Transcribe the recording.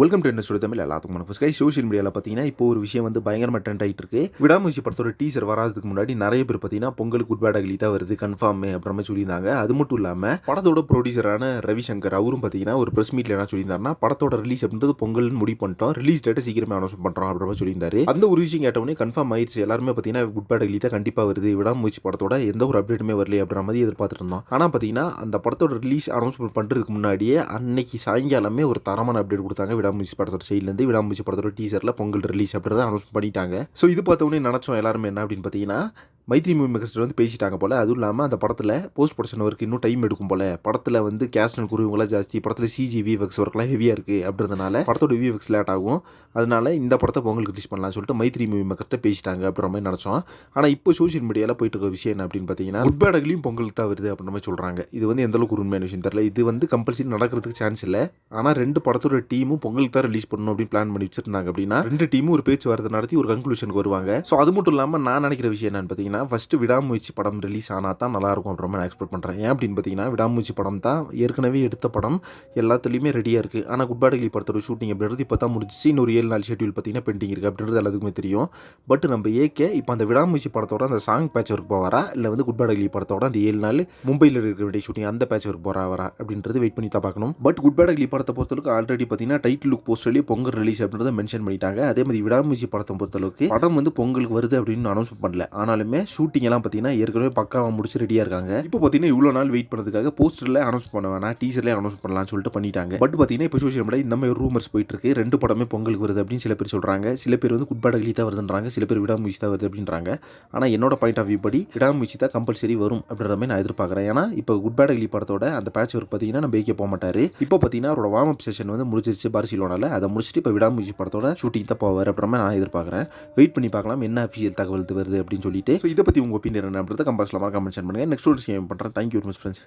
Welcome to என்ன தமிழ் எல்லாத்துக்கும் வணக்கம். ஸ்கை சோஷியல் மீடியாவில் பார்த்தீங்கன்னா இப்போ ஒரு விஷயம் வந்து பயங்கரமாக ட்ரெண்ட் ஆகிட்டு இருக்கு. விடாமுயற்சி படத்தோட டீசர் வராதுக்கு முன்னாடி நிறைய பேர் பார்த்தீங்கன்னா பொங்கல் குட் பேட் அகலி தான் வருது கன்ஃபார்ம் அப்புறமா சொல்லியிருந்தாங்க. அது மட்டும் இல்லாமல் படத்தோட ப்ரொடியூசரான ரவிசங்கர் அவரும் பார்த்தீங்கன்னா ஒரு ப்ரெஸ் மீட்டில் என்ன சொல்லியிருந்தாருன்னா படத்தோட ரிலீஸ் அப்படின்றது பொங்கல் முடிவு பண்ணிட்டோம். ரிலீஸ் டேட்டை சீக்கிரமே அனௌன்ஸ் பண்ணுறோம் அப்படின்ற மாதிரி சொல்லியிருந்தாரு. அந்த ஒரு விஷயம் கேட்டவொடனே கன்ஃபார்ம் ஆயிடுச்சு எல்லாருமே பார்த்தீங்கன்னா குட் பேட் அகலி தான் கண்டிப்பாக வருது. விடாமுயற்சி படத்தோட எந்த ஒரு அப்டேட்டுமே வரல அப்படின்ற மாதிரி எதிர்பார்த்துட்டு இருந்தோம். ஆனால் பார்த்தீங்கன்னா அந்த படத்தோட ரிலீஸ் அனௌன்ஸ்மெண்ட் பண்ணுறதுக்கு முன்னாடியே அன்னைக்கு சாயங்காலமே ஒரு தரமான அப்டேட் கொடுத்தாங்க விடாமுயற்சி படத்தோட சைட்லேருந்து விடாமுயற்சி படத்தோட டீசரில் பொங்கல் ரிலீஸ் அப்படின்றத அனௌன்ஸ் பண்ணிட்டாங்க. ஸோ இது பார்த்தோன்னே நினச்சோம் எல்லாருமே என்ன அப்படின்னு பார்த்தீங்கன்னா மைத்ரி மூவி மெகஸ்டர் வந்து பேசிட்டாங்க போல. அதுவும் இல்லாமல் அந்த படத்தில் போஸ்ட் ப்ரொடக்ஷன் ஒர்க் இன்னும் டைம் எடுக்கும் போல. படத்தில் வந்து கேஷ்னல் குருவங்களாம் ஜாஸ்தி. படத்தில் சிஜி விஎஃப்எக்ஸ் ஒர்க்லாம் ஹெவியாக இருக்குது அப்படின்றதுனால படத்தோட விஎஃப்எக்ஸ் லேட் ஆகும். அதனால இந்த படத்தை பொங்கலுக்கு ரிலீஸ் பண்ணலாம்னு சொல்லிட்டு மைத்ரி மூவி மெகஸ்டர் பேசிட்டாங்க அப்படின்ற மாதிரி நினச்சோம். ஆனால் இப்போ சோஷியல் மீடியாவில் போயிட்டு இருக்க விஷயம் என்ன அப்படின்னு பார்த்தீங்கன்னா குட் பேடக்லையும் பொங்கலுக்கு தான் வருது அப்படின்ற மாதிரி சொல்கிறாங்க இது வந்து எந்தளவுக்கு உண்மையான விஷயம் தெரியல. இது வந்து கம்பல்சரி நடக்கிறதுக்கு சான்ஸ் இல்லை. ஆனால் ரெண்டு படத்தோட டீமும் பொங்கல் தான் ரிலீஸ் பண்ணணும் அப்படின்னு பிளான் பண்ணி வச்சிருந்தாங்க அப்படின்னா ரெண்டு டீமும் ஒரு பேச்சுவார்த்தை நடத்தி ஒரு கன்க்ளூஷனுக்கு வருவாங்க. ஸோ அது மட்டும் இல்லாமல் நான் நினைக்கிற விஷயம் என்னன்னு பார்த்தீங்கன்னா ஃபஸ்ட்டு விடாமுயற்சி படம் ரிலீஸ் ஆனால் தான் நல்லா இருக்கும் அப்படின்ற மாதிரி நான் எக்ஸ்பெக்ட் பண்ணுறேன் ஏன் அப்படின்னு பார்த்தீங்கன்னா விடாமுயற்சி படம் தான் ஏற்கனவே எடுத்த படம். எல்லாத்துலேயுமே ரெடியாக இருக்குது ஆனால் குட் பேடகிலி படத்தோட ஷூட்டிங் அப்படின்றது இப்போ தான் முடிஞ்சிச்சு. இன்னொரு ஏழு நாள் ஷெட்யூல் பார்த்தீங்கன்னா பெண்டிங் இருக்குது அப்படின்றது எல்லாத்துக்குமே தெரியும். பட் நம்ம ஏகே இப்போ அந்த விடாமுயற்சி படத்தோட அந்த சாங் பேட்ச் ஒர்க் போவாரா? இல்லை வந்து குட் பேடகிலி படத்தோட அந்த ஏழு நாள் மும்பையில் இருக்க வேண்டிய ஷூட்டிங் அந்த பேட்ச் ஒர்க் போகிறா வரா அப்படின்றது வெயிட் பண்ணி தான் பார்க்கணும். பட் குட் பேடகிலி படத்தை பொறுத்தளவுக்கு ஆல்ரெடி பார்த்தீங்கன்னா டைட்டில் லுக் போஸ்டர்லேயே பொங்கல் ரிலீஸ் அப்படின்றத மென்ஷன் பண்ணிட்டாங்க. அதே மாதிரி விடாமுயற்சி படத்தை பொறுத்தளவுக்கு படம் வந்து பொங்கலுக்கு வருது அப்படின்னு அனௌன்ஸ் பண்ணல. ஆனாலுமே ஷூட்டிங் எல்லாம் பார்த்தீங்கன்னா ஏற்கனவே பக்காவாக முடிச்சு ரெடியாக இருக்காங்க. இப்போ பார்த்தீங்கன்னா இவ்வளோ நாள் வெயிட் பண்ணதுக்காக போஸ்டரில் அனௌன்ஸ் பண்ண வேணாம் டீசர்லேயே அனௌன்ஸ் பண்ணலாம்னு சொல்லிட்டு பண்ணிட்டாங்க. பட் பார்த்தீங்கன்னா இப்போ சோஷியல் மீடியா இந்த மாதிரி ரூமர்ஸ் போயிட்டு இருக்கு. ரெண்டு படமே பொங்கலுக்கு வருது அப்படின்னு சில பேர் சொல்கிறாங்க சில பேர் வந்து குட் பேட் தான் வருதுன்றாங்க. சில பேர் விடாமுயற்சி தான் வருது அப்படின்றாங்க. ஆனால் என்னோட பாயிண்ட் ஆஃப் வியூ படி விடாமுயற்சி தான் கம்பல்சரி வரும் அப்படின்ற மாதிரி நான் எதிர்பார்க்குறேன். ஏன்னா இப்போ குட் பேட் அகலி படத்தோட அந்த பேட்ச் ஒர்க் பார்த்தீங்கன்னா நம்ம பேக்கே போக மாட்டார். இப்போ பார்த்தீங்கன்னா அவரோட வார்ம் அப் செஷன் வந்து முடிச்சிருச்சு பார்சிலோனால. அதை முடிச்சுட்டு இப்போ விடாமுயற்சி படத்தோட ஷூட்டிங் தான் போவார் அப்படின்ற மாதிரி நான் எதிர்பார்க்குறேன். வெயிட் பண்ணி பார்க்கலாம் என்ன அஃபிஷியல் தகவல் வருது அப்படின்னு சொல்லிட்டு. இதை பற்றி உங்கள் ஒப்பீனியன் என்னன்றதை கம்பாஸில் மறக்காம மென்ஷன் பண்ணுங்கள் நெக்ஸ்ட் ஒரு விஷயம் பண்ணுறேன் தேங்க்யூ வெரி மச் ஃப்ரெண்ட்ஸ்